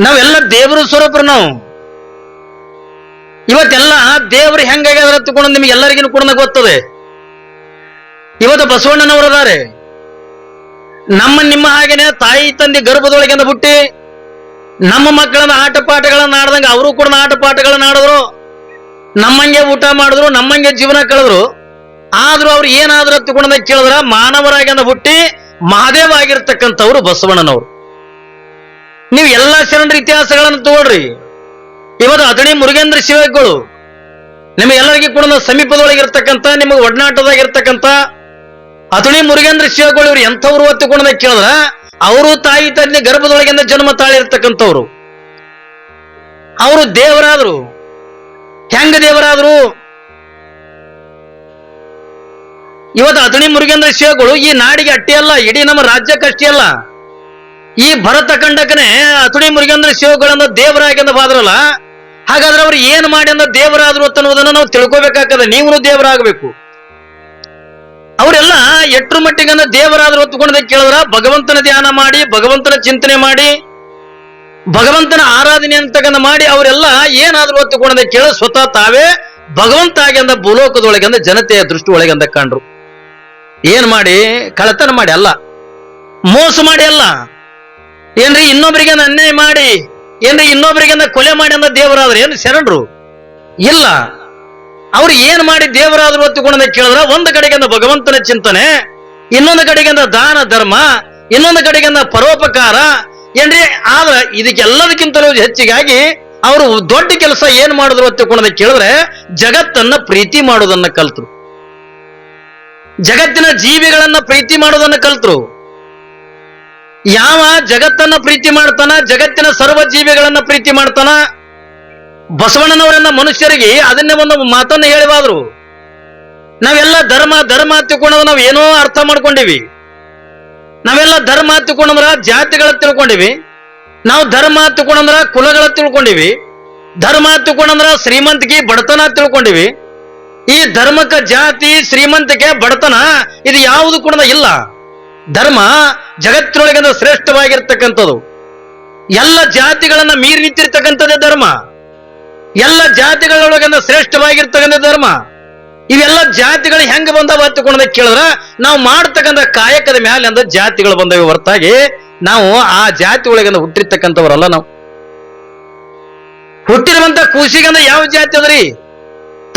ನಾವೆಲ್ಲ ದೇವರ ಸ್ವರೂಪರು ನಾವು. ಇವತ್ತೆಲ್ಲ ದೇವರು ಹೆಂಗಾಗ್ಯಾರ ತಗೊಂಡು ನಿಮ್ಗೆ ಎಲ್ಲರಿಗೂ ಕೂಡ ಗೊತ್ತದೆ. ಇವತ್ತು ಬಸವಣ್ಣನವರು ಅದಾರೆ. ನಮ್ಮ ನಿಮ್ಮ ಹಾಗೇನೆ ತಾಯಿ ತಂದೆ ಗರ್ಭದೊಳಗಿಂದ ಹುಟ್ಟಿ ನಮ್ಮ ಮಕ್ಕಳನ್ನ ಆಟ ಪಾಠಗಳನ್ನ ಆಡ್ದಂಗ ಅವರು ಕೂಡ ಆಟ ಪಾಠಗಳನ್ನ ಆಡಿದ್ರು. ನಮ್ಮಂಗೆ ಊಟ ಮಾಡಿದ್ರು, ನಮ್ಮಂಗೆ ಜೀವನ ಕಳೆದ್ರು. ಆದ್ರೂ ಅವ್ರು ಏನಾದ್ರೂ ತಗೊಂಡ ಕೇಳಿದ್ರ ಮಾನವರಾಗಿಂದ ಹುಟ್ಟಿ ಮಹಾದೇವ ಆಗಿರ್ತಕ್ಕಂಥವ್ರು ಬಸವಣ್ಣನವರು. ನೀವು ಎಲ್ಲಾ ಶರಣರ ಇತಿಹಾಸಗಳನ್ನು ತಗೊಳ್ರಿ. ಇವತ್ತು ಅದಣಿ ಮುರುಗೇಂದ್ರ ಶಿವಗಳು ನಿಮಗೆಲ್ಲರಿಗೂ ಕೂಡ ಸಮೀಪದೊಳಗಿರ್ತಕ್ಕಂಥ, ನಿಮಗೆ ಒಡನಾಟದಾಗಿರ್ತಕ್ಕಂಥ ಅತುಣಿ ಮುರುಗೇಂದ್ರ ಶಿವಗಳು ಇವ್ರು ಎಂಥವ್ರು ಒತ್ತುಕೊಂಡ ಕೇಳಿದ್ರ, ಅವರು ತಾಯಿ ತಂದೆ ಗರ್ಭದೊಳಗಿಂದ ಜನ್ಮ ತಾಳಿರ್ತಕ್ಕಂಥವ್ರು. ಅವರು ದೇವರಾದ್ರು. ಹೆಂಗ ದೇವರಾದ್ರು? ಇವತ್ತು ಅತುಣಿ ಮುರುಗೇಂದ್ರ ಶಿವಗಳು ಈ ನಾಡಿಗೆ ಅಟ್ಟಿ ಅಲ್ಲ, ಇಡೀ ನಮ್ಮ ರಾಜ್ಯಕ್ಕಷ್ಟೇ ಅಲ್ಲ. ಈ ಭರತ ಖಂಡಕನೇ ಅತುಣಿ ಮುರುಗೇಂದ್ರ ಶಿವಗಳನ್ನ ದೇವರಾಗಿಂದ ಬಾದ್ರಲ್ಲ ಹಾಗಾದ್ರೆ ಅವ್ರು ಏನ್ ಮಾಡಿ ಅಂದ ದೇವರಾದ್ರು ಅನ್ನೋದನ್ನ ನಾವು ತಿಳ್ಕೊಬೇಕಾಗ್ತದೆ. ನೀವು ದೇವರಾಗಬೇಕು. ಅವರೆಲ್ಲ ಎಟ್ರು ಮಟ್ಟಿಗನ್ನ ದೇವರಾದ್ರು ಹೊತ್ತುಕೊಂಡ ಕೇಳಿದ್ರ, ಭಗವಂತನ ಧ್ಯಾನ ಮಾಡಿ, ಭಗವಂತನ ಚಿಂತನೆ ಮಾಡಿ, ಭಗವಂತನ ಆರಾಧನೆ ಅಂತಕ್ಕಂಥ ಮಾಡಿ ಅವರೆಲ್ಲ ಏನಾದ್ರೂ ಹೊತ್ತುಕೊಂಡ ಕೇಳ ಸ್ವತಃ ತಾವೇ ಭಗವಂತ ಆಗ್ಯಂದ ಭೂಲೋಕದೊಳಗಂದ ಜನತೆಯ ದೃಷ್ಟಿ ಒಳಗಂದ ಕಂಡ್ರು. ಏನ್ ಮಾಡಿ ಕಳತನ ಮಾಡಿ ಅಲ್ಲ, ಮೋಸ ಮಾಡಿ ಅಲ್ಲ ಏನ್ರಿ ಇನ್ನೊಬ್ಬರಿಗೆ ಅನ್ಯಾಯ ಮಾಡಿ, ಏನ್ರಿ ಇನ್ನೊಬ್ಬರಿಗೆ ಕೊಲೆ ಮಾಡಿ ಅಂದ ದೇವರಾದ್ರೆ ಏನು ಶರಣರು? ಇಲ್ಲ. ಅವ್ರು ಏನ್ ಮಾಡಿ ದೇವರಾದ್ರು ಹೊತ್ತುಕೊಂಡ ಕೇಳಿದ್ರ ಒಂದು ಕಡೆಗಿಂದ ಭಗವಂತನ ಚಿಂತನೆ, ಇನ್ನೊಂದು ಕಡೆಗಿಂದ ದಾನ ಧರ್ಮ, ಇನ್ನೊಂದು ಕಡೆಗಿಂದ ಪರೋಪಕಾರ. ಏನ್ರಿ? ಆದ್ರ ಇದಕ್ಕೆಲ್ಲದಕ್ಕಿಂತಲೂ ಹೆಚ್ಚಿಗಾಗಿ ಅವರು ದೊಡ್ಡ ಕೆಲಸ ಏನ್ ಮಾಡಿದ್ರು ಹೊತ್ತುಕೊಂಡ ಕೇಳಿದ್ರೆ ಜಗತ್ತನ್ನ ಪ್ರೀತಿ ಮಾಡೋದನ್ನ ಕಲ್ತರು. ಜಗತ್ತಿನ ಜೀವಿಗಳನ್ನ ಪ್ರೀತಿ ಮಾಡೋದನ್ನ ಕಲ್ತರು. ಯಾವ ಜಗತ್ತನ್ನ ಪ್ರೀತಿ ಮಾಡ್ತಾನ, ಜಗತ್ತಿನ ಸರ್ವ ಜೀವಿಗಳನ್ನ ಪ್ರೀತಿ ಮಾಡ್ತಾನ, ಬಸವಣ್ಣನವರನ್ನ ಮನುಷ್ಯರಿಗೆ ಅದನ್ನೇ ಒಂದು ಮಾತನ್ನ ಹೇಳಿವಾದ್ರು. ನಾವೆಲ್ಲ ಧರ್ಮ ಧರ್ಮ ನಾವು ಏನೋ ಅರ್ಥ ಮಾಡ್ಕೊಂಡಿವಿ. ನಾವೆಲ್ಲ ಧರ್ಮ ತಿಳ್ಕೊಂಡಂದ್ರ ಜಾತಿಗಳ ತಿಳ್ಕೊಂಡಿವಿ. ನಾವು ಧರ್ಮ ತಿಳ್ಕೊಂಡಂದ್ರ ಕುಲಗಳ ತಿಳ್ಕೊಂಡಿವಿ. ಧರ್ಮ ತಿಳ್ಕೊಂಡಂದ್ರ ಶ್ರೀಮಂತಿಕೆ ಬಡತನ ತಿಳ್ಕೊಂಡಿವಿ. ಈ ಧರ್ಮಕ್ಕ ಜಾತಿ ಶ್ರೀಮಂತಿಕೆ ಬಡತನ, ಇದು ಯಾವುದು ಕೂಡ ಇಲ್ಲ. ಧರ್ಮ ಜಗತ್ತಿನೊಳಗಿಂದ ಶ್ರೇಷ್ಠವಾಗಿರ್ತಕ್ಕಂಥದ್ದು. ಎಲ್ಲ ಜಾತಿಗಳನ್ನ ಮೀರಿ ನಿಂತಿರ್ತಕ್ಕಂಥದ್ದೇ ಧರ್ಮ. ಎಲ್ಲ ಜಾತಿಗಳೊಳಗಿಂದ ಶ್ರೇಷ್ಠವಾಗಿರ್ತಕ್ಕಂಥ ಧರ್ಮ. ಇವೆಲ್ಲ ಜಾತಿಗಳು ಹೆಂಗ ಬಂದಾವ ಹತ್ತುಕೊಂಡ ಕೇಳಿದ್ರ, ನಾವು ಮಾಡ್ತಕ್ಕಂಥ ಕಾಯಕದ ಮ್ಯಾಲೆ ಅಂದ ಜಾತಿಗಳು ಬಂದವೆ ಹೊರತಾಗಿ ನಾವು ಆ ಜಾತಿ ಒಳಗಿಂದ ಹುಟ್ಟಿರ್ತಕ್ಕಂಥವ್ರಲ್ಲ ನಾವು. ಹುಟ್ಟಿರುವಂತ ಕೂಸಿಗಂದ ಯಾವ ಜಾತಿ ಅದ್ರಿ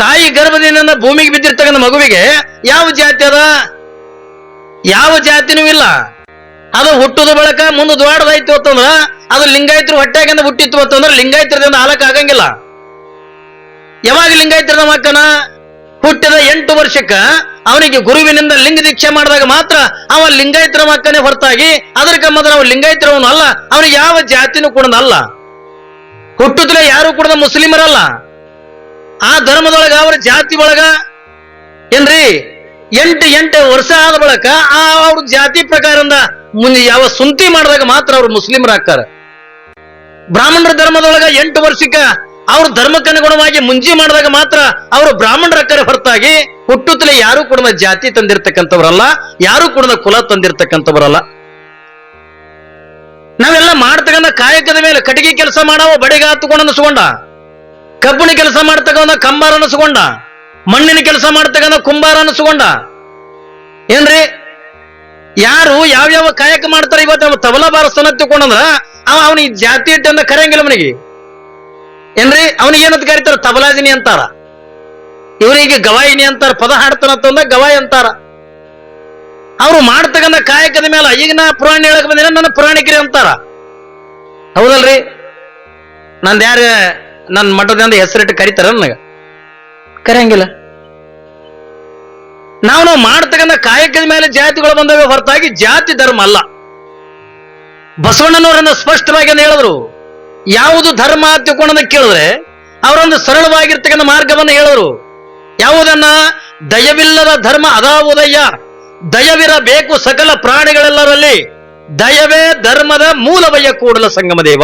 ತಾಯಿ ಗರ್ಭದಿಂದ ಭೂಮಿಗೆ ಬಿದ್ದಿರ್ತಕ್ಕಂಥ ಮಗುವಿಗೆ ಯಾವ ಜಾತಿ ಅದ? ಯಾವ ಜಾತಿನೂ ಇಲ್ಲ. ಅದು ಹುಟ್ಟುದ ಬಳಕ ಮುಂದೆ ದ್ವಾಡದಾಯ್ತು ಅಂತಂದ್ರ, ಅದು ಲಿಂಗಾಯತರು ಹೊಟ್ಟೆಗಿಂದ ಹುಟ್ಟಿತ್ತು ಅಂತಂದ್ರೆ ಲಿಂಗಾಯತರದಿಂದ ಹಾಲಕ್ ಆಗಂಗಿಲ್ಲ. ಯಾವಾಗ ಲಿಂಗಾಯತರದ ಮಕ್ಕನ ಹುಟ್ಟಿದ ಎಂಟು ವರ್ಷಕ್ಕ ಅವನಿಗೆ ಗುರುವಿನಿಂದ ಲಿಂಗ ದೀಕ್ಷೆ ಮಾಡಿದಾಗ ಮಾತ್ರ ಅವ ಲಿಂಗಾಯತರ ಮಕ್ಕನೇ ಹೊರತಾಗಿ, ಅದರ ಕಮ್ಮದ ನಾವು ಲಿಂಗಾಯತರವನು ಅಲ್ಲ ಅವನಿಗೆ ಯಾವ ಜಾತಿನೂ ಕೂಡ ಅಲ್ಲ. ಹುಟ್ಟುತ್ತಲೇ ಯಾರು ಕೂಡ ಮುಸ್ಲಿಮರಲ್ಲ. ಆ ಧರ್ಮದೊಳಗ, ಅವರ ಜಾತಿ ಒಳಗ ಏನ್ರಿ? ಎಂಟು ಎಂಟು ವರ್ಷ ಆದ ಬಳಕ ಆ ಅವ್ರ ಜಾತಿ ಪ್ರಕಾರದಿಂದ ಮುಂದೆ ಯಾವ ಸುಂತಿ ಮಾಡಿದಾಗ ಮಾತ್ರ ಅವ್ರು ಮುಸ್ಲಿಮರಾಗ್ತಾರ. ಬ್ರಾಹ್ಮಣರ ಧರ್ಮದೊಳಗ ಎಂಟು ವರ್ಷಕ್ಕ ಅವ್ರ ಧರ್ಮಕ್ಕನುಗುಣವಾಗಿ ಮುಂಜಿ ಮಾಡಿದಾಗ ಮಾತ್ರ ಅವರು ಬ್ರಾಹ್ಮಣರಕ್ಕರೆ ಹೊರತಾಗಿ ಹುಟ್ಟುತ್ತಲೇ ಯಾರು ಕೂಡ ಜಾತಿ ತಂದಿರ್ತಕ್ಕಂಥವ್ರಲ್ಲ, ಯಾರು ಕೂಡ ಕುಲ ತಂದಿರ್ತಕ್ಕಂಥವ್ರಲ್ಲ. ನಾವೆಲ್ಲ ಮಾಡ್ತಕ್ಕಂಥ ಕಾಯಕದ ಮೇಲೆ ಕಟ್ಟಿಗೆ ಕೆಲಸ ಮಾಡವ ಬಡಿಗ ಹತ್ತುಕೊಂಡು ಅನಿಸ್ಕೊಂಡ ಕಬ್ಬಿಣ ಕೆಲಸ ಮಾಡ್ತಕ್ಕಂಥ ಕಂಬಾರ ಅನಿಸ್ಕೊಂಡ ಮಣ್ಣಿನ ಕೆಲಸ ಮಾಡ್ತಕ್ಕಂಥ ಕುಂಬಾರ ಅನಿಸ್ಕೊಂಡ. ಏನ್ರಿ? ಯಾರು ಯಾವ್ಯಾವ ಕಾಯಕ ಮಾಡ್ತಾರೆ ಇವತ್ತು ತಬಲಾ ಬಾರಸ್ತನ ತಿಳ್ಕೊಂಡಂದ್ರ, ಅವ ಅವನಿಗೆ ಜಾತಿ ಇಟ್ಟಂತ ಕರೆಯಂಗಿಲ್ಲ ಅವನಿಗೆ ಏನ್ರಿ? ಅವನಿಗೆ ಏನಂತ ಕರೀತಾರ? ತಬಲಾಜಿನಿ ಅಂತಾರ. ಇವರಿಗೆ ಗವಾಯಿನಿ ಅಂತಾರ. ಪದ ಹಾಡ್ತಾನಂತಂದ ಗವಾಯಿ ಅಂತಾರ. ಅವ್ರು ಮಾಡ್ತಕ್ಕಂಥ ಕಾಯಕದ ಮೇಲೆ ಈಗ ನಾ ಪುರಾಣ ಹೇಳಕ್ ಬಂದಿನ ನನ್ನ ಪುರಾಣಿಕರಿ ಅಂತಾರ. ಹೌದಲ್ರಿ? ನಂದು ನನ್ನ ಮಠದಿಂದ ಹೆಸರಿಟ್ಟು ಕರೀತಾರ ನನಗ. ಕರೆಯಂಗಿಲ್ಲ. ನಾವು ನಾವು ಮಾಡ್ತಕ್ಕಂಥ ಕಾಯಕದ ಮೇಲೆ ಜಾತಿಗಳು ಬಂದವೆ ಹೊರತಾಗಿ ಜಾತಿ ಧರ್ಮ ಅಲ್ಲ. ಬಸವಣ್ಣನವರನ್ನ ಸ್ಪಷ್ಟವಾಗಿ ಹೇಳಿದ್ರು. ಯಾವುದು ಧರ್ಮ ತಿಳ್ಕೊಂಡ ಕೇಳಿದ್ರೆ ಅವರೊಂದು ಸರಳವಾಗಿರ್ತಕ್ಕಂಥ ಮಾರ್ಗವನ್ನು ಹೇಳಿದ್ರು. ಯಾವುದನ್ನ? ದಯವಿಲ್ಲದ ಧರ್ಮ ಅದಾವುದಯ್ಯ. ದಯವಿರಬೇಕು ಸಕಲ ಪ್ರಾಣಿಗಳೆಲ್ಲರಲ್ಲಿ. ದಯವೇ ಧರ್ಮದ ಮೂಲವಯ್ಯ ಕೂಡಲ ಸಂಗಮ ದೇವ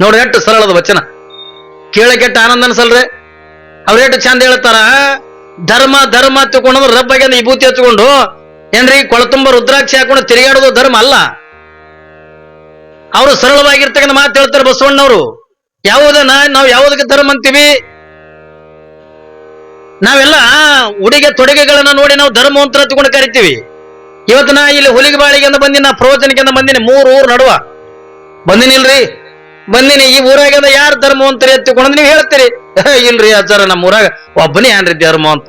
ನೋಡ್ರಿ ಎಷ್ಟು ಸರಳದ ವಚನ. ಕೇಳಕೆಟ್ಟ ಆನಂದ ಅನ್ಸಲ್ರಿ? ಅವ್ರು ಎಷ್ಟು ಚಂದ ಹೇಳ್ತಾರ? ಧರ್ಮ ಧರ್ಮ ತಗೊಂಡು ರಬ್ಬಗೆ ವಿಭೂತಿ ಹಚ್ಕೊಂಡು ಏನ್ರಿ, ಕೊಳತುಂಬ ರುದ್ರಾಕ್ಷಿ ಹಾಕೊಂಡು ತಿರುಗಾಡೋದು ಧರ್ಮ ಅಲ್ಲ? ಅವರು ಸರಳವಾಗಿರ್ತಕ್ಕಂಥ ಮಾತು ಹೇಳ್ತಾರೆ ಬಸವಣ್ಣವರು. ಯಾವುದನ್ನ ನಾವು ಯಾವುದಕ್ಕೆ ಧರ್ಮ ಅಂತೀವಿ? ನಾವೆಲ್ಲ ಉಡುಗೆ ತೊಡುಗೆಗಳನ್ನ ನೋಡಿ ನಾವು ಧರ್ಮ ಅಂತ ತಗೊಂಡು ಕರಿತೀವಿ. ಇವತ್ತು ನಾ ಇಲ್ಲಿ ಹುಲಿಗೆ ಬಾಳಿಗೆ ಬಂದಿನಿ ಪ್ರವಚನಕ್ಕೆ ಬಂದಿನಿ, ಮೂರು ಊರು ನಡುವ. ಬಂದಿನಿಲ್ರಿ? ಬಂದಿನಿ ಈ ಊರಾಗ ಯಾರು ಧರ್ಮ ಅಂತೀರಿ ಎತ್ತಿಕೊಂಡು ನೀವು ಹೇಳ್ತೀರಿ? ಇಲ್ರಿ ಆಚಾರ ನಮ್ಮ ಊರಾಗ ಒಬ್ಬನೇ ಏನ್ರಿ ಧರ್ಮ ಅಂತ.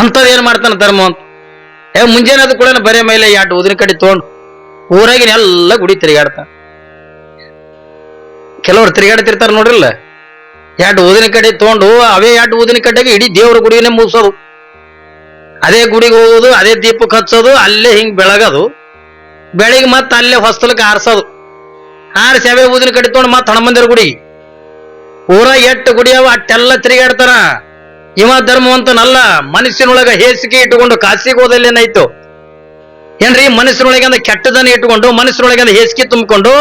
ಅಂಥದ್ದು ಏನ್ ಮಾಡ್ತಾನ ಧರ್ಮ ಅಂತ? ಏ, ಮುಂಜಾನೆ ಅದು ಕೂಡ ಬರೇ ಮೇಲೆ ಎರಡು ಉದಿನ ಕಡೆ ತಗೊಂಡು ಊರಾಗಿನ ಎಲ್ಲ ಗುಡಿ ತಿರುಗಾಡ್ತಾನ. ಕೆಲವ್ರು ತಿರುಗಾಡ್ತಿರ್ತಾರ ನೋಡ್ರಿಲ್ಲ? ಎರಡು ಊದಿನ ಕಡೆ ತಗೊಂಡು ಅವೇ ಎರಡು ಊದಿನ ಕಡೆಗೆ ಇಡೀ ದೇವ್ರ ಗುಡಿನೇ ಮುಗಿಸೋದು. ಅದೇ ಗುಡಿಗೆ ಹೋಗೋದು, ಅದೇ ದೀಪಕ್ಕೆ ಹಚ್ಚೋದು, ಅಲ್ಲೇ ಹಿಂಗ್ ಬೆಳಗೋದು. ಬೆಳಿಗ್ಗೆ ಮತ್ತೆ ಅಲ್ಲೇ ಹೊಸ್ತಲಕ್ಕೆ ಆರ್ಸೋದು. ಆರಿಸಿ ಸೇವೆ ಊದಿನ ತಗೊಂಡು ಮತ್ತೆ ಹಣಮಂದಿರ ಗುಡಿ. ಊರ ಎಟ್ಟು ಗುಡಿ ಅವ ಅಟ್ಟೆಲ್ಲ ತಿರುಗಾಡ್ತಾರ. ಇವ ಧರ್ಮವಂತನಲ್ಲ ಮನುಷ್ಯನೊಳಗ ಹೇಸಿಗೆ ಇಟ್ಟುಕೊಂಡು ಕಾಸಿಗೆ ಹೋದಲ್ಲೇನಾಯ್ತು ಏನ್ರಿ ಮನಸ್ಸಿನೊಳಗಿಂದ ಕೆಟ್ಟದನ್ನ ಇಟ್ಟುಕೊಂಡು ಮನಸ್ಸಿನೊಳಗಿಂದ ಹೇಸಿಗೆ ತುಂಬಿಕೊಂಡು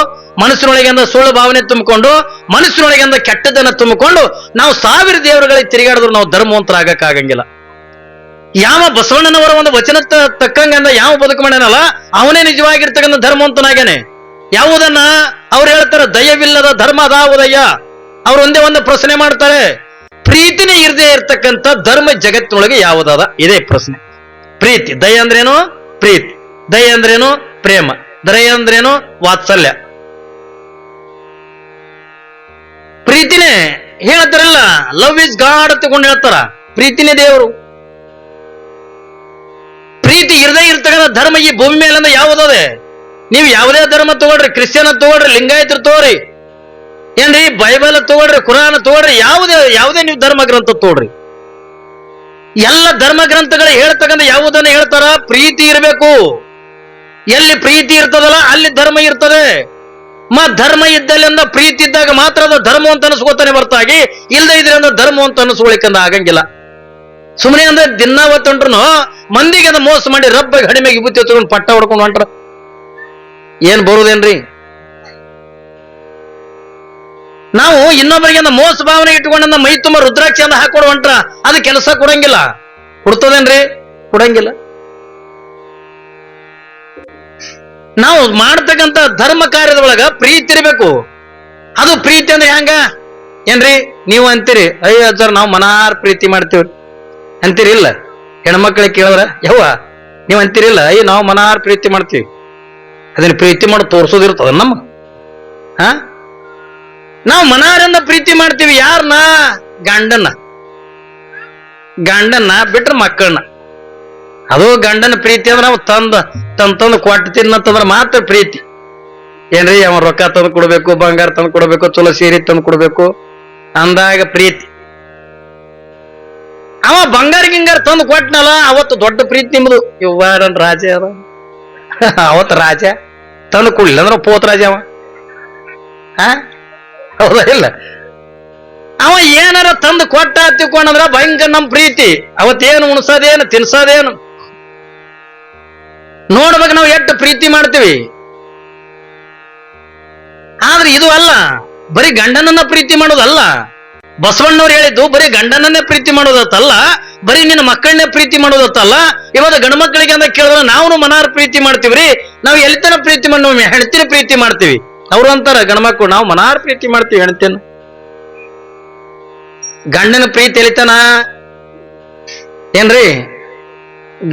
ಸುಳ್ಳು ಭಾವನೆ ತುಂಬಿಕೊಂಡು ಮನಸ್ಸಿನೊಳಗಿಂದ ಕೆಟ್ಟದನ್ನ ತುಂಬಿಕೊಂಡು, ನಾವು ಸಾವಿರ ದೇವರುಗಳಿಗೆ ತಿರುಗಾಡಿದ್ರು ನಾವು ಧರ್ಮವಂತರಾಗಕ್ಕಾಗಂಗಿಲ್ಲ. ಯಾವ ಬಸವಣ್ಣನವರ ಒಂದು ವಚನ ತಕ್ಕಂಗಂದ ಯಾವ ಬದುಕು ಮಾಡ್ಯಾನಲ್ಲ, ಅವನೇ ನಿಜವಾಗಿರ್ತಕ್ಕಂಥ ಧರ್ಮವಂತನಾಗ್ಯಾನೆ. ಯಾವುದನ್ನ ಅವ್ರು ಹೇಳ್ತಾರೆ, ದಯವಿಲ್ಲದ ಧರ್ಮ ಅದಾವುದಯ್ಯ ಅವ್ರು ಒಂದೇ ಒಂದು ಪ್ರಶ್ನೆ ಮಾಡ್ತಾರೆ. ಪ್ರೀತಿನೇ ಇರದೇ ಇರತಕ್ಕಂತ ಧರ್ಮ ಜಗತ್ತಿನೊಳಗೆ ಯಾವುದಾದ? ಇದೇ ಪ್ರಶ್ನೆ. ಪ್ರೀತಿ. ದಯ ಅಂದ್ರೇನು? ಪ್ರೀತಿ. ದಯ ಅಂದ್ರೇನು? ಪ್ರೇಮ. ದಯ ಅಂದ್ರೇನು? ವಾತ್ಸಲ್ಯ. ಪ್ರೀತಿನೇ ಹೇಳ್ತಾರಲ್ಲ ಲವ್ ಇಸ್ ಗಾಡ್ ತಗೊಂಡು ಹೇಳ್ತಾರ. ಪ್ರೀತಿನೇ ದೇವರು. ಪ್ರೀತಿ ಇರದೇ ಇರ್ತಕ್ಕಂಥ ಧರ್ಮ ಈ ಭೂಮಿ ಮೇಲೆ ಯಾವುದದೆ ನೀವು ಯಾವುದೇ ಧರ್ಮ ತಗೊಳ್ರಿ, ಕ್ರಿಶ್ಚಿಯನ್ ತಗೊಳ್ರಿ, ಲಿಂಗಾಯತರು ತಗೋರಿ ಏನ್ರಿ? ಬೈಬಲ್ ತಗೊಳ್ರಿ, ಕುರಾನ್ ತಗೊಳ್ರಿ, ಯಾವುದೇ ಯಾವುದೇ ನೀವು ಧರ್ಮ ಗ್ರಂಥ ತಗೊಳ್ರಿ. ಎಲ್ಲ ಧರ್ಮ ಗ್ರಂಥಗಳು ಹೇಳ್ತಕ್ಕಂಥ ಯಾವುದನ್ನು ಹೇಳ್ತಾರ? ಪ್ರೀತಿ ಇರಬೇಕು. ಎಲ್ಲಿ ಪ್ರೀತಿ ಇರ್ತದಲ್ಲ, ಅಲ್ಲಿ ಧರ್ಮ ಇರ್ತದೆ. ಮ, ಧರ್ಮ ಇದ್ದಲ್ಲಿಂದ ಪ್ರೀತಿ ಇದ್ದಾಗ ಮಾತ್ರ ಅದು ಧರ್ಮ ಅಂತ ಅನಿಸ್ಕೋತಾನೆ ಹೊರತಾಗಿ ಇಲ್ಲದೆ ಇದ್ರಿಂದ ಧರ್ಮ ಅಂತ ಅನಿಸ್ಕೊಳಿಕಂದ ಆಗಂಗಿಲ್ಲ. ಸುಮ್ಮನೆ ಅಂದ್ರೆ ದಿನ ಹೊತ್ತೊಂಡ್ರು ಮಂದಿಗೆ ಮೋಸ ಮಾಡಿ ರಬ್ಬ ಹಡಿಮೆಗೆ ವಿಭೂತಿ ಹೊತ್ಕೊಂಡು ಪಟ್ಟ ಹೊಡ್ಕೊಂಡು ಹೊಂಟ್ರ. ಏನ್ ಬರುದೇನ್ರಿ? ನಾವು ಇನ್ನೊಬ್ಬರಿಗೆ ಮೋಸ ಭಾವನೆ ಇಟ್ಕೊಂಡ ಮೈ ತುಂಬ ರುದ್ರಾಕ್ಷಿ ಅಂತ ಹಾಕೊಡು ಹೊಂಟ್ರ ಅದು ಕೆಲಸ ಕೊಡಂಗಿಲ್ಲ. ಕೊಡ್ತದೇನ್ರಿ? ಕೊಡಂಗಿಲ್ಲ. ನಾವು ಮಾಡ್ತಕ್ಕಂಥ ಧರ್ಮ ಕಾರ್ಯದೊಳಗ ಪ್ರೀತಿ ಇರಬೇಕು. ಅದು ಪ್ರೀತಿ ಅಂದ್ರೆ ಹೆಂಗ ಏನ್ರಿ? ನೀವು ಅಂತೀರಿ, ಅಯ್ಯೋ ಸರ್ ನಾವು ಮನಾರ್ ಪ್ರೀತಿ ಮಾಡ್ತೀವಿ ಅಂತೀರಿ ಇಲ್ಲ? ಹೆಣ್ಮಕ್ಳಿಗೆ ಕೇಳಿದ್ರ, ಯವ್ವ, ನೀವು ಅಂತೀರಿಲ್ಲ ಅಯ್ಯ, ನಾವು ಮನಾರ್ ಪ್ರೀತಿ ಮಾಡ್ತೀವಿ. ಅದನ್ನ ಪ್ರೀತಿ ಮಾಡಿ ತೋರ್ಸೋದಿರ್ತದ ನಮ್ಮ? ಹಾ? ನಾವು ಮನಾರಿಂದ ಪ್ರೀತಿ ಮಾಡ್ತೀವಿ ಯಾರನ್ನ ಗಂಡನ್ನ. ಗಂಡನ್ನ ಬಿಟ್ರೆ ಮಕ್ಕಳನ್ನ ಅದು ಗಂಡನ ಪ್ರೀತಿ ಅಂದ್ರೆ ನಾವು ತಂದ, ತಂದ್, ತಂದು ಕೊಟ್ಟು ತಿನ್ನಂತಂದ್ರೆ ಮಾತ್ರ ಪ್ರೀತಿ. ಏನ್ರಿ ಅವನ್ ರೊಕ್ಕ ತಂದು ಕೊಡ್ಬೇಕು, ಬಂಗಾರ ತಂದು ಕೊಡ್ಬೇಕು, ಚಲೋ ಸೀರೆ ತಂದು ಕೊಡ್ಬೇಕು, ಅಂದಾಗ ಪ್ರೀತಿ. ಅವ ಬಂಗಾರ ಗಿಂಗಾರ ತಂದು ಕೊಟ್ನಲ್ಲ, ಅವತ್ತು ದೊಡ್ಡ ಪ್ರೀತಿ ನಿಮ್ದು. ಇವ್ವ ರಾಜ ಅದ. ಅವತ್ತು ರಾಜ. ತಂದು ಕೊಡ್ಲಿಲ್ಲ ಅಂದ್ರೆ ಪೋತ್ ರಾಜ ಅವ ಇಲ್ಲ? ಅವ ಏನಾರ ತಂದು ಕೊಟ್ಟ ತಿಳ್ಕೊಂಡಂದ್ರ ಭಯಂಕರ ನಮ್ ಪ್ರೀತಿ. ಅವತ್ತೇನು ಉಣಸೋದೇನು, ತಿನ್ಸೋದೇನು? ನೋಡ್ಬೇಕು ನಾವು ಎಷ್ಟು ಪ್ರೀತಿ ಮಾಡ್ತೀವಿ. ಆದ್ರೆ ಇದು ಅಲ್ಲ, ಬರೀ ಗಂಡನನ್ನ ಪ್ರೀತಿ ಮಾಡೋದಲ್ಲ. ಬಸವಣ್ಣವ್ರು ಹೇಳಿದ್ದು ಬರೀ ಗಂಡನನ್ನೇ ಪ್ರೀತಿ ಮಾಡೋದತ್ತಲ್ಲ. ಬರೀ ನಿನ್ನ ಮಕ್ಕಳನ್ನೇ ಪ್ರೀತಿ ಮಾಡೋದತ್ತಲ್ಲ ಇವಾಗ ಗಂಡು ಮಕ್ಕಳಿಗೆ ಅಂತ ಕೇಳಿದ್ರೆ ನಾವು ಮನಾರ್ ಪ್ರೀತಿ ಮಾಡ್ತೀವ್ರಿ? ನಾವು ಎಲ್ಲಿತನ ಪ್ರೀತಿ ಮಾಡಿ ನಾವು ಹೆಣ್ತಿನ ಪ್ರೀತಿ ಮಾಡ್ತೀವಿ. ಅವ್ರು ಅಂತಾರ ಗಂಡ್ಮಕ್ಳು ನಾವು ಮನಾರ್ ಪ್ರೀತಿ ಮಾಡ್ತೀವಿ ಹೆಣ್ತಿನ ಗಂಡನ ಪ್ರೀತಿ ಎಲಿತನ ಏನ್ರಿ?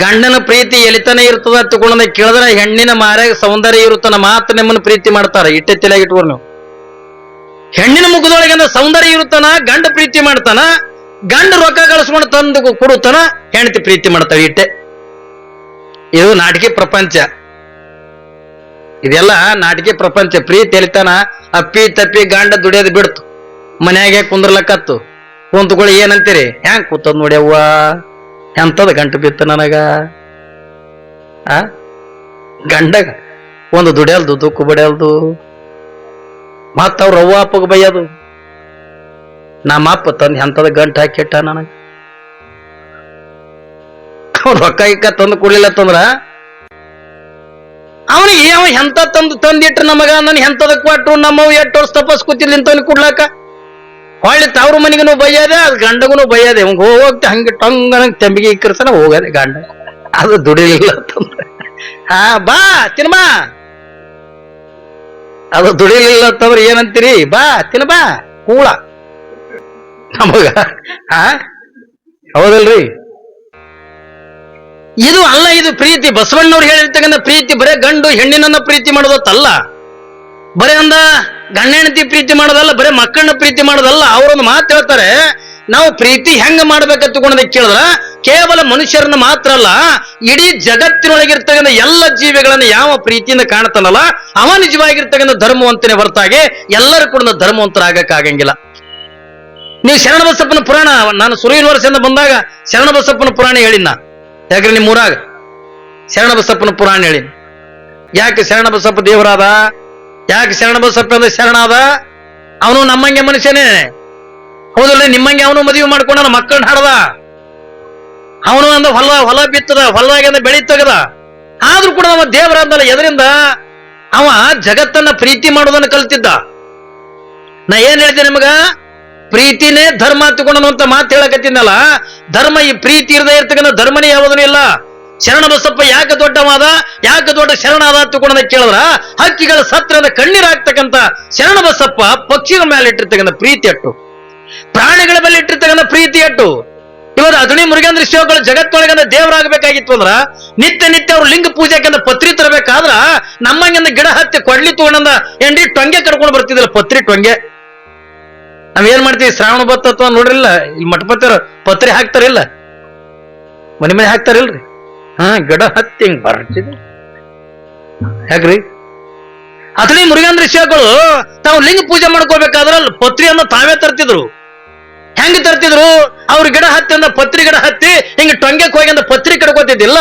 ಗಂಡನ ಪ್ರೀತಿ ಎಲಿತನ ಇರ್ತದ ತಗೊಂಡ ಕೇಳಿದ್ರೆ ಹೆಣ್ಣಿನ ಮಾರ್ಯಾಗ ಸೌಂದರ್ಯ ಇರುತ್ತನ ಮಾತ್ರ ನಿಮ್ಮನ್ನ ಪ್ರೀತಿ ಮಾಡ್ತಾರ. ಇಟ್ಟೆ ತಲೆಯಾಗಿ ಇಟ್ಕೊಂಡು ನೀವು. ಹೆಣ್ಣಿನ ಮುಖದೊಳಗಿನ ಸೌಂದರ್ಯ ಇರುತ್ತಾನ, ಗಂಡ ಪ್ರೀತಿ ಮಾಡ್ತಾನ? ಗಂಡ ರೊಕ್ಕ ಗಳಿಸ್ಕೊಂಡು ತಂದು ಕೊಡುತ್ತಾನ, ಹೆಂಡತಿ ಪ್ರೀತಿ ಮಾಡ್ತಾವ ಇಟ್ಟೆ. ಇದು ನಾಟಕಿ ಪ್ರಪಂಚ. ಇದೆಲ್ಲ ನಾಟಕಿ ಪ್ರಪಂಚ. ಪ್ರೀತಿ ಎಲಿತಾನ, ಅಪ್ಪಿ ತಪ್ಪಿ ಗಂಡ ದುಡಿಯೋದು ಬಿಡ್ತು. ಮನ್ಯಾಗೆ ಕುಂದ್ರಲಕ್ಕತ್ತು. ಕುಂತ್ಕೊಳ್ಳಿ, ಏನಂತೀರಿ? ಹ್ಯಾಂಗ್ ಕೂತದ್ ನೋಡ್ಯವ್ವ ಎಂತದ ಗಂಟು ಬಿತ್ತು ನನಗ? ಆ? ಗಂಡಗ ಒಂದು ದುಡಿಯಲ್ದು ದುಕ್ಕು ಬಡಿಯಲ್ದು ಮತ್ತವ್ರ ಅವ್ವ ಅಪ್ಪಗೆ ಬೈಯೋದು. ನಮ್ಮ ಅಪ್ಪ ತಂದು ಎಂಥದ ಗಂಟು ಹಾಕಿಟ್ಟ ನನಗೆ. ರೊಕ್ಕ ಇಕ್ಕ ತಂದು ಕೊಡ್ಲಿಲ್ಲ ತಂದ್ರ ಅವನಿಗೆ ಅವ ಎಂತ ತಂದು ತಂದಿಟ್ರ ನಮಗ? ನನ್ ಎಂತದ ಕೊಟ್ಟು ನಮ್ಮವ್ ಎಷ್ಟು ವರ್ಷ ತಪಸ್ ಕೂತಿರ್ಲಿ ಅಂತ ಕೊಡ್ಲಾಕ? ಹೊಳ್ಳಿ ತವ್ರ ಮನೆಗೂ ಬೈಯದೆ, ಅದು ಗಂಡಗೂ ಬೈಯದೆ. ಹಂಗ ಹೋಗ್ತಾ ಹಂಗೆ ಟಂಗ ತಂಬಿಗೆ ಇಕ್ಕರ್ಸನ ಹೋಗದೆ ಗಂಡ. ಅದು ದುಡಿಲಿಲ್ಲ ಅಂತಂದ್ರೆ. ಹಾ, ಬಾ ತಿನ್ಮಾ ಅದು ದುಡಿಲಿಲ್ಲ ಅಂತಂದ್ರೆ ಏನಂತೀರಿ? ಬಾ ತಿನ್ಬಾ ಕೂಳ. ನಮಗ? ಹೌದಲ್ರಿ? ಇದು ಅಲ್ಲ, ಇದು ಪ್ರೀತಿ. ಬಸವಣ್ಣವ್ರು ಹೇಳಿರ್ತಕ್ಕಂಥ ಪ್ರೀತಿ, ಬರೇ ಗಂಡು ಹೆಣ್ಣಿನನ್ನ ಪ್ರೀತಿ ಮಾಡೋದತ್ತಲ್ಲ. ಬರೇ ಅಂದ ಗಂಡ ಪ್ರೀತಿ ಮಾಡೋದಲ್ಲ, ಬರೇ ಮಕ್ಕಳನ್ನ ಪ್ರೀತಿ ಮಾಡೋದಲ್ಲ. ಅವರೊಂದು ಮಾತು ಹೇಳ್ತಾರೆ, ನಾವು ಪ್ರೀತಿ ಹೆಂಗ ಮಾಡ್ಬೇಕಂತ ಕೇಳಿದ್ರ, ಕೇವಲ ಮನುಷ್ಯರನ್ನ ಮಾತ್ರ ಅಲ್ಲ, ಇಡೀ ಜಗತ್ತಿನೊಳಗಿರ್ತಕ್ಕಂಥ ಎಲ್ಲ ಜೀವಿಗಳನ್ನ ಯಾವ ಪ್ರೀತಿಯಿಂದ ಕಾಣ್ತಾನಲ್ಲ, ಅವ ನಿಜವಾಗಿರ್ತಕ್ಕಂಥ ಧರ್ಮವಂತನೇ ಹೊರತಾಗಿ ಎಲ್ಲರೂ ಕೂಡ ಧರ್ಮವಂತರಾಗಕ್ಕಾಗಂಗಿಲ್ಲ. ನೀವು ಶರಣಬಸಪ್ಪನ ಪುರಾಣ, ನಾನು ಸುರೀನ್ ವರ್ಷದಿಂದ ಬಂದಾಗ ಶರಣಬಸಪ್ಪನ ಪುರಾಣ ಹೇಳಿನ ಯಾಕ್ರಿ ನಿಮ್ಮ ಊರಾಗ ಶರಣಬಸಪ್ಪನ ಪುರಾಣ ಹೇಳಿ ಯಾಕೆ ಶರಣಬಸಪ್ಪ ದೇವರಾದ? ಯಾಕೆ ಶರಣಬಸಪ್ಪ ಅಂದ್ರೆ ಶರಣಾದ ಅವನು ನಮ್ಮಂಗೆ ಮನುಷ್ಯನೇ. ಹೌದಲ್ಲ ನಿಮ್ಮಂಗೆ ಅವನು ಮದುವೆ ಮಾಡ್ಕೊಂಡ ಮಕ್ಕಳನ್ನ ಹಾಡದ. ಅವನು ಅಂದ ಹೊಲ ಹೊಲ ಬಿತ್ತದ ಹೊಲದಾಗಿಂದ ಬೆಳಿ ತಗದ. ಆದ್ರೂ ಕೂಡ ನಮ್ಮ ದೇವರ ಅಂದಲ್ಲ ಎದರಿಂದ ಅವ ಜಗತ್ತನ್ನ ಪ್ರೀತಿ ಮಾಡೋದನ್ನ ಕಲ್ತಿದ್ದ. ನಾ ಏನ್ ಹೇಳ್ತೇನೆ ನಿಮಗ? ಪ್ರೀತಿನೇ ಧರ್ಮ ತಗೊಂಡನು ಅಂತ ಮಾತು ಹೇಳಕತ್ತಿನಲ್ಲ ಧರ್ಮ ಈ ಪ್ರೀತಿ ಇರದೇ ಇರ್ತಕ್ಕಂಥ ಧರ್ಮನೇ ಯಾವುದೂ ಇಲ್ಲ. ಶರಣ ಬಸಪ್ಪ ಯಾಕೆ ದೊಡ್ಡವಾದ, ಯಾಕೆ ದೊಡ್ಡ ಶರಣಾದ ತಗೊಂಡ ಕೇಳಿದ್ರ, ಹಕ್ಕಿಗಳ ಸತ್ರದ ಕಣ್ಣೀರಾಗ್ತಕ್ಕಂಥ ಶರಣ ಬಸಪ್ಪ ಪಕ್ಷಿಗಳ ಮೇಲೆ ಇಟ್ಟಿರ್ತಕ್ಕಂಥ ಪ್ರೀತಿ ಅಟ್ಟು. ಪ್ರಾಣಿಗಳ ಮೇಲೆ ಇಟ್ಟಿರ್ತಕ್ಕಂಥ ಪ್ರೀತಿ ಅಟ್ಟು. ಇವತ್ತು ಅದುಣಿ ಮುರುಗೇಂದ್ರ ಶಿವಗಳು ಜಗತ್ತೊಳಗಂದ ದೇವರಾಗಬೇಕಾಗಿತ್ತು ಅಂದ್ರ, ನಿತ್ಯ ನಿತ್ಯ ಅವ್ರು ಲಿಂಗ ಪೂಜೆಗೆ ಪತ್ರಿ ತರಬೇಕಾದ್ರ, ನಮ್ಮಂಗಿಂದ ಗಿಡ ಹತ್ತಿ ಕೊಡ್ಲಿ ತಗೊಂಡಂದ ಎಂಡಿ ಟೊಂಗೆ ಕರ್ಕೊಂಡು ಬರ್ತಿದ್ದಿಲ್ಲ ಪತ್ರಿ ಟೊಂಗೆ. ನಾವ್ ಏನ್ ಮಾಡ್ತೀವಿ? ಶ್ರಾವಣ ಬತ್ತ ನೋಡ್ರಿಲ್ಲ ಇಲ್ಲಿ ಮಠಪತಿಯವ್ರು ಪತ್ರಿ ಹಾಕ್ತಾರಿಲ್ಲ ಮನೆ ಮನೆ ಹಾಕ್ತಾರಿಲ್ರಿ ಹಾ, ಗಡ ಹತ್ತಿ ಹಿಂಗ್ ಬರ್ತಿದ್ರು ಯಾಕ್ರಿ? ಅತಳಿ ಮುರುಗೇಂದ್ರ ಶಿವಗಳು ತಾವು ಲಿಂಗ ಪೂಜೆ ಮಾಡ್ಕೋಬೇಕಾದ್ರ ಪತ್ರಿಯನ್ನ ತಾವೇ ತರ್ತಿದ್ರು. ಹೆಂಗ್ ತರ್ತಿದ್ರು? ಅವ್ರ ಗಿಡ ಹತ್ತಿ ಅಂದ ಪತ್ರಿ ಗಿಡ ಹತ್ತಿ, ಹಿಂಗ ಟೊಂಗೆಕ್ ಹೋಗಿ ಅಂದ ಪತ್ರಿ ಕಡ್ಕೋತಿದ್ದಿಲ್ಲ?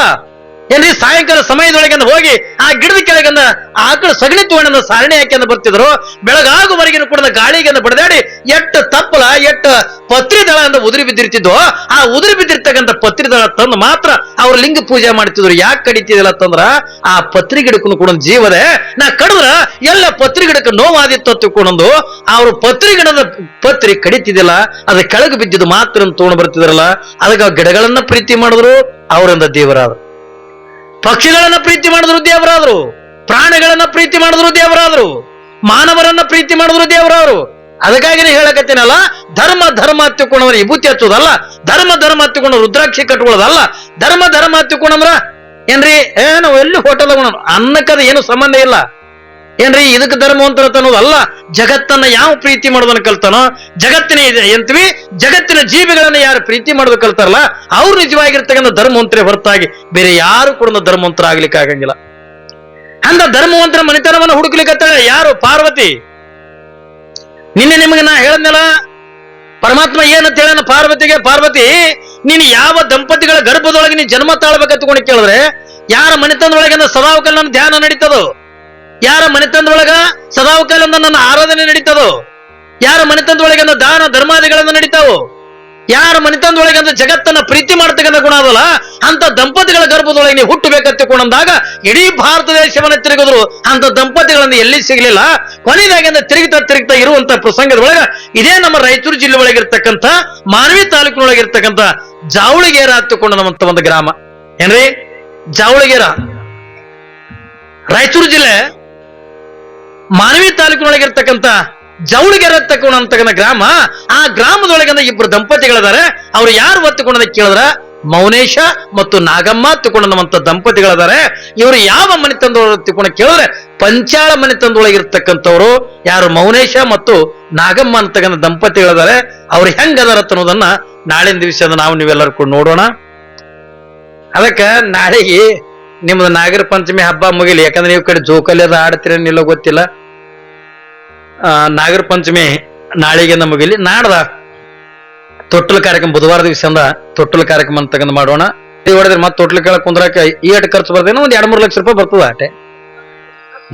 ಏನ್ರಿ ಸಾಯಂಕಾಲ ಸಮಯದೊಳಗೆ ಹೋಗಿ ಆ ಗಿಡದ ಕೆಳಗನ್ನ ಆಕಳ ಸಗಣಿ ತೋಣನ ಸಾರಣೆ ಹಾಕಿಂದ ಬರ್ತಿದ್ರು. ಬೆಳಗಾಗುವರೆಗಿನ ಕೂಡ ಗಾಳಿಗೆ ಬಡದಾಡಿ ಎಟ್ಟ ತಪ್ಪಲ, ಎಟ್ಟ ಪತ್ರಿ ದಳ ಅಂತ ಉದುರಿ ಬಿದ್ದಿರ್ತಿದ್ವು, ಆ ಉದುರಿ ಬಿದ್ದಿರ್ತಕ್ಕಂಥ ಪತ್ರಿ ದಳ ತಂದು ಮಾತ್ರ ಅವ್ರು ಲಿಂಗ ಪೂಜೆ ಮಾಡ್ತಿದ್ರು. ಯಾಕೆ ಕಡಿತಿದಿಲ್ಲ ಅಂತಂದ್ರ ಆ ಪತ್ರಿ ಗಿಡಕ್ಕೂ ಕೂಡ ಜೀವದೆ. ನಾ ಕಡಿದ್ರ ಎಲ್ಲ ಪತ್ರಿ ಗಿಡಕ್ಕೆ ನೋವಾದಿತ್ತು ತಿಳ್ಕೊಂಡು ಅವ್ರು ಪತ್ರಿ ಗಿಡದ ಪತ್ರಿ ಕಡಿತಿದಿಲ್ಲ ಅದ ಕೆಳಗೆ ಬಿದ್ದಿದ್ದು ಮಾತ್ರ ತಗೊಂಡು ಬರ್ತಿದ್ರಲ್ಲ. ಅದಕ್ಕೆ ಗಿಡಗಳನ್ನ ಪ್ರೀತಿ ಮಾಡಿದ್ರು. ಅವರಿಂದ ದೇವರಾದ್ರು ಪಕ್ಷಿಗಳನ್ನ ಪ್ರೀತಿ ಮಾಡಿದ್ರು ದೇವರಾದ್ರು, ಪ್ರಾಣಿಗಳನ್ನ ಪ್ರೀತಿ ಮಾಡಿದ್ರು ದೇವರಾದ್ರು, ಮಾನವರನ್ನ ಪ್ರೀತಿ ಮಾಡಿದ್ರು ದೇವರಾದ್ರು. ಅದಕ್ಕಾಗಿನೇ ಹೇಳಕತ್ತೀನಲ್ಲ, ಧರ್ಮ ಧರ್ಮ ಹತ್ತಿಕೊಂಡವ್ರ ವಿಭೂತಿ ಹಚ್ಚೋದಲ್ಲ, ಧರ್ಮ ಧರ್ಮ ಹತ್ತಿಕೊಂಡು ರುದ್ರಾಕ್ಷಿ ಕಟ್ಕೊಳ್ಳೋದಲ್ಲ, ಧರ್ಮ ಧರ್ಮ ಹತ್ತಿಕೊಂಡ್ರ ಏನ್ರಿ, ಏ ನಾವು ಎಲ್ಲಿ ಹೋಟೆಲ್ ಅನ್ನಕ್ಕದ ಏನು ಸಂಬಂಧ ಇಲ್ಲ. ಏನ್ರಿ, ಇದಕ್ಕೆ ಧರ್ಮವಂತರ ಅನ್ನೋದಲ್ಲ ಜಗತ್ತನ್ನ ಯಾವ ಪ್ರೀತಿ ಮಾಡೋದನ್ನ ಕಲ್ತಾನೋ, ಜಗತ್ತಿನ ಎಂತೀವಿ, ಜಗತ್ತಿನ ಜೀವಿಗಳನ್ನ ಯಾರು ಪ್ರೀತಿ ಮಾಡೋದು ಕಲ್ತಾರಲ್ಲ, ಅವ್ರು ನಿಜವಾಗಿರ್ತಕ್ಕಂಥ ಧರ್ಮವಂತರೇ ಹೊರತಾಗಿ ಬೇರೆ ಯಾರು ಕೂಡ ಧರ್ಮವಂತರ ಆಗ್ಲಿಕ್ಕೆ ಆಗಂಗಿಲ್ಲ. ಅಂದ ಧರ್ಮವಂತರ ಮನಿತನವನ್ನ ಹುಡುಕ್ಲಿಕ್ಕೆ ಯಾರು? ಪಾರ್ವತಿ. ನಿನ್ನೆ ನಿಮಗೆ ನಾ ಹೇಳದ್ನಲ್ಲ, ಪರಮಾತ್ಮ ಏನಂತ ಹೇಳನ ಪಾರ್ವತಿಗೆ, ಪಾರ್ವತಿ, ನೀನು ಯಾವ ದಂಪತಿಗಳ ಗರ್ಭದೊಳಗೆ ನೀ ಜನ್ಮ ತಾಳ್ಬೇಕಂತ ಕೇಳಿದ್ರೆ, ಯಾರ ಮನೆತನದೊಳಗಿಂದ ಸದಾವಕಲ್ ಧ್ಯಾನ ನಡೀತದೋ? ಯಾರ ಮನೆತನದೊಳಗ ಸದಾವಕಾಲ ನನ್ನ ಆರಾಧನೆ ನಡೀತದೋ? ಯಾರ ಮನೆತನದೊಳಗಿಂದ ದಾನ ಧರ್ಮಾದಿಗಳನ್ನು ನಡೀತಾವೋ? ಯಾರ ಮನೆತನದೊಳಗಿಂದ ಜಗತ್ತನ್ನ ಪ್ರೀತಿ ಮಾಡ್ತಕ್ಕಂಥ ಗುಣ ಅದಲ್ಲ? ಅಂತ ದಂಪತಿಗಳ ಗರ್ಭದೊಳಗೆ ನೀವು ಹುಟ್ಟಬೇಕಂತ ಕೊಂಡಂದಾಗ ಇಡೀ ಭಾರತ ದೇಶವನ್ನ ತಿರುಗಿದ್ರು. ಅಂತ ದಂಪತಿಗಳನ್ನ ಎಲ್ಲಿ ಸಿಗಲಿಲ್ಲ? ಕೊನೆಯದಾಗಿಂದ ತಿರುಗ್ತಾ ತಿರುಗ್ತಾ ಇರುವಂತ ಪ್ರಸಂಗದ ಒಳಗ ಇದೇ ನಮ್ಮ ರಾಯಚೂರು ಜಿಲ್ಲೆ ಒಳಗಿರ್ತಕ್ಕಂಥ ಮಾನವಿ ತಾಲೂಕಿನೊಳಗಿರ್ತಕ್ಕಂಥ ಜಾವಳಿಗೇರ ಹತ್ತಿಕೊಂಡಂತ ಒಂದು ಗ್ರಾಮ. ಏನ್ರಿ? ಜಾವಳಿಗೇರ. ರಾಯಚೂರು ಜಿಲ್ಲೆ ಮಾನವಿ ತಾಲೂಕಿನೊಳಗಿರ್ತಕ್ಕಂಥ ಜವಳಿಗೆರೆ ತಕೊಂಡಂತಕ್ಕಂಥ ಗ್ರಾಮ, ಆ ಗ್ರಾಮದೊಳಗಿಂದ ಇಬ್ಬರು ದಂಪತಿಗಳಿದ್ದಾರೆ ಅವ್ರು ಯಾರು ಒತ್ತುಕೊಂಡ ಕೇಳಿದ್ರ ಮೌನೇಶ ಮತ್ತು ನಾಗಮ್ಮ ತಕೊಂಡಂತ ದಂಪತಿಗಳಿದ್ದಾರೆ ಇವರು ಯಾವ ಮನೆ ಮನೆತನದೊಳಗೆ ತಿಳ್ಕೊಂಡ ಕೇಳಿದ್ರೆ ಪಂಚಾಳ ಮನೆ ತಂದೊಳಗಿರ್ತಕ್ಕಂಥವ್ರು ಯಾರು ಮೌನೇಶ ಮತ್ತು ನಾಗಮ್ಮ ಅಂತಕ್ಕಂಥ ದಂಪತಿಗಳಿದ್ದಾರೆ ಅವ್ರು ಹೆಂಗದಾರ ಅನ್ನೋದನ್ನ ನಾಳಿನ ದಿವಸ ನಾವು ನೀವೆಲ್ಲರೂ ಕೂಡ ನೋಡೋಣ. ಅದಕ್ಕ ನಾಳೆಗೆ ನಿಮ್ದು ನಾಗರ ಪಂಚಮಿ ಹಬ್ಬ ಮುಗಿಲಿ. ಯಾಕಂದ್ರೆ ನೀವು ಕಡೆ ಜೋಕಲ್ಲಿ ಆಡ್ತೀರೇನಿಲ್ಲ ಗೊತ್ತಿಲ್ಲ. ನಾಗರ ಪಂಚಮಿ ನಾಳೆಗೆ ಇಲ್ಲಿ ನಾಡ್ದ ತೊಟ್ಟಲ ಕಾರ್ಯಕ್ರಮ ಬುಧವಾರ ದಿವಸದಿಂದ ತೊಟ್ಟಲ ಕಾರ್ಯಕ್ರಮ ತಗೊಂಡು ಮಾಡೋಣ. ಹೊಡೆದ್ರೆ ಮತ್ತೆ ತೊಟ್ಲ ಕೇಳಕ್ ಕುಂದ್ರಾಕ ಏಟ್ ಖರ್ಚು ಬರ್ತೇನೋ ಒಂದ್ ಎರಡ್ ಮೂರು ಲಕ್ಷ ರೂಪಾಯಿ ಬರ್ತದ ಅಟೆ.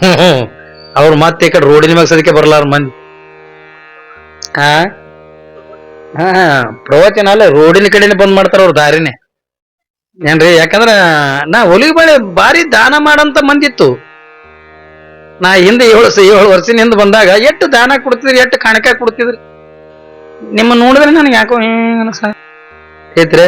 ಹ್ಮ್ ಅವ್ರು ಮತ್ತೆ ಈ ಕಡೆ ರೋಡಿನ ಮ್ಯಾಗ ಸದಕ್ಕೆ ಬರಲಾರ ಮಂದಿ ಆ? ಹಾ ಪ್ರವಚನ ಅಲ್ಲ ರೋಡಿನ ಕಡೆನೆ ಬಂದ್ ಮಾಡ್ತಾರ ಅವ್ರ ದಾರಿನೇ. ಏನ್ರಿ? ಯಾಕಂದ್ರ ನಾ ಒಲಿಗೆ ಬಳಿ ಭಾರಿ ದಾನ ಮಾಡಂತ ಮಂದಿತ್ತು ನಾ ಹಿಂದೆ ಏಳು ಏಳು ವರ್ಷದ ಹಿಂದೆ ಬಂದಾಗ ಎಷ್ಟು ದಾನ ಕೊಡ್ತಿದ್ರಿ ಎಷ್ಟು ಕಾಣಿಕೆ ಕೊಡ್ತಿದ್ರಿ? ನಿಮ್ಮ ನೋಡಿದ್ರೆ ನನಗೆ ಯಾಕೋ ಏನು ಐತ್ರಿ